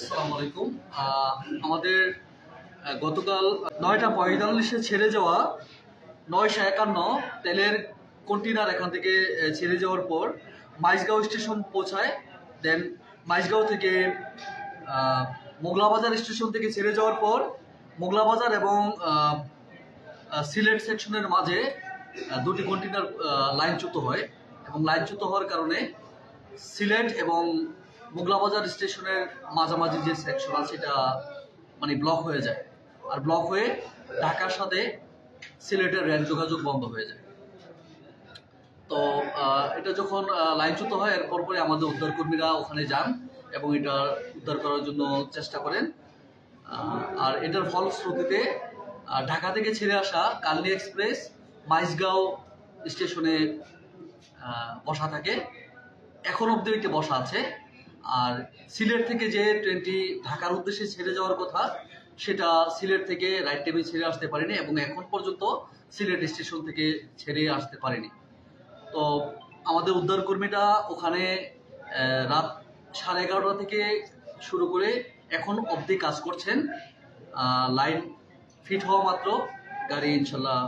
আসসালামু আলাইকুম। আমাদের গতকাল নয়টা পঁয়তাল্লিশে ছেড়ে যাওয়া নয়শো একান্ন তেলের কন্টেনার এখান থেকে ছেড়ে যাওয়ার পর মাইজগাঁও স্টেশন পৌঁছায়। দেন মাইজগাঁও থেকে মোগলাবাজার স্টেশন থেকে ছেড়ে যাওয়ার পর মোগলাবাজার এবং সিলেট সেকশনের মাঝে দুটি কন্টেনার লাইনচ্যুত হয়। এবং লাইনচ্যুত হওয়ার কারণে সিলেট এবং মোগলাবাজার স্টেশনের মাঝামাঝি যে সেকশন আছে, সেটা মানে ব্লক হয়ে যায়। আর ব্লক হয়ে ঢাকার সাথে সিলেটের রেল যোগাযোগ বন্ধ হয়ে যায়। তো এটা যখন লাইনচ্যুত হয়, এরপর পরে আমাদের উদ্ধারকর্মীরা ওখানে যান এবং এটা উদ্ধার করার জন্য চেষ্টা করেন। আর এটার ফলশ্রুতিতে ঢাকা থেকে ছেড়ে আসা কালনি এক্সপ্রেস মাইজগাঁও স্টেশনে বসা থাকে। এখন অব্দি এটি বসা আছে। আর সিলেট থেকে যে ট্রেনটি ঢাকার উদ্দেশ্যে ছেড়ে যাওয়ার কথা, সেটা সিলেট থেকে রাইট টাইমে ছেড়ে আসতে পারেনি এবং এখন পর্যন্ত সিলেট স্টেশন থেকে ছেড়ে আসতে পারেনি। তো আমাদের উদ্ধার কর্মীরা ওখানে রাত সাড়ে এগারোটা থেকে শুরু করে এখন অবধি কাজ করছেন। লাইন ফিট হওয়া মাত্র, গাড়ি ইনশাল্লাহ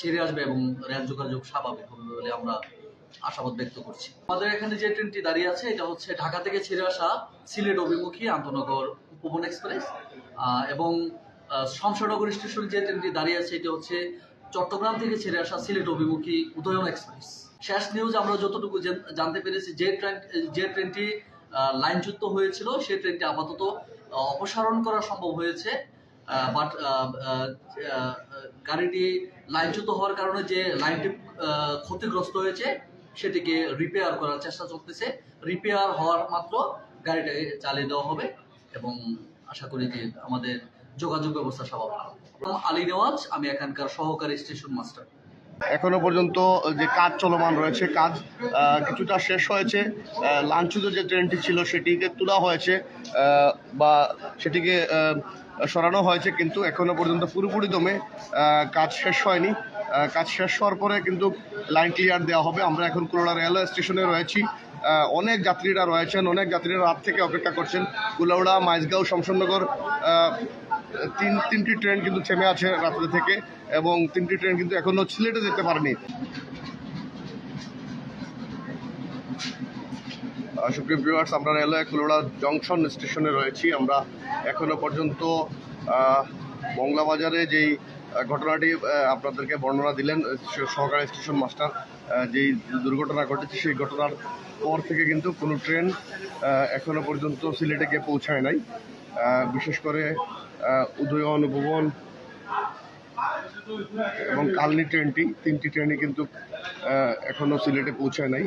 ছেড়ে আসবে এবং রেল যোগাযোগ স্বাভাবিক হবে বলে আমরা আশাবাদ ব্যক্ত করছি। আমাদের এখানে যে ট্রেনটি দাঁড়িয়ে আছে, এটা হচ্ছে ঢাকা থেকে ছেড়ে আসা সিলেট অভিমুখী আন্তনগর উপবন এক্সপ্রেস। এবং শমশানগর স্টেশন যে ট্রেনটি দাঁড়িয়ে আছে, এটা হচ্ছে চট্টগ্রাম থেকে ছেড়ে আসা সিলেট অভিমুখী উদয়ন এক্সপ্রেস। শেষ নিউজ আমরা যতটুকু জানতে পেরেছি, যে ট্রেন, যে ট্রেনটি লাইনচ্যুত হয়েছিল সেই ট্রেনটি আপাতত অপসারণ করা সম্ভব হয়েছে। বাট গাড়িটি লাইনচ্যুত হওয়ার কারণে যে লাইনটি ক্ষতিগ্রস্ত হয়েছে সেটিকে রিপেয়ার করার চেষ্টা চলতেছে। রিপেয়ার হওয়ার মাত্র গাড়িটাকে চালিয়ে দেওয়া হবে এবং আশা করি যে আমাদের যোগাযোগ ব্যবস্থা স্বাভাবিক। আলী নেওয়াজ, আমি এখানকার সহকারী স্টেশন মাস্টার। এখনও পর্যন্ত যে কাজ চলমান রয়েছে, কাজ কিছুটা শেষ হয়েছে। লাঞ্ছিত যে ট্রেনটি ছিল সেটিকে তোলা হয়েছে বা সেটিকে সরানো হয়েছে, কিন্তু এখনও পর্যন্ত পুরোপুরি দমে কাজ শেষ হয়নি। কাজ শেষ হওয়ার পরে কিন্তু লাইন ক্লিয়ার দেওয়া হবে। আমরা এখন কুলোড়া রেলওয়ে স্টেশনে রয়েছি। অনেক যাত্রীরা রয়েছেন, অনেক যাত্রীরা রাত থেকে অপেক্ষা করছেন। কুলাউড়া, মাইজগাঁও শমশাননগর তিন, তিনটি ট্রেন কিন্তু থেমে আছে রাত্রে থেকে এবং তিনটি ট্রেন কিন্তু এখনও সিলেটে যেতে পারেনি। সুপ্রিম ভিউয়ার্স আমরা রেলওয়ে কুলোড়া জংশন স্টেশনে রয়েছি। আমরা এখনও পর্যন্ত মংলা বাজারে যেই ঘটনাটি আপনাদেরকে বর্ণনা দিলেন সহকারী স্টেশন মাস্টার যেই দুর্ঘটনা ঘটেছে সেই ঘটনার পর থেকে কিন্তু কোনো ট্রেন আহ, এখনও পর্যন্ত সিলেটে গিয়ে পৌঁছায় নাই। বিশেষ করে উদয়ন ভুবন এবং কালনি ট্রেনটি তিনটি ট্রেনই কিন্তু আহ, এখনও সিলেটে পৌঁছায় নাই।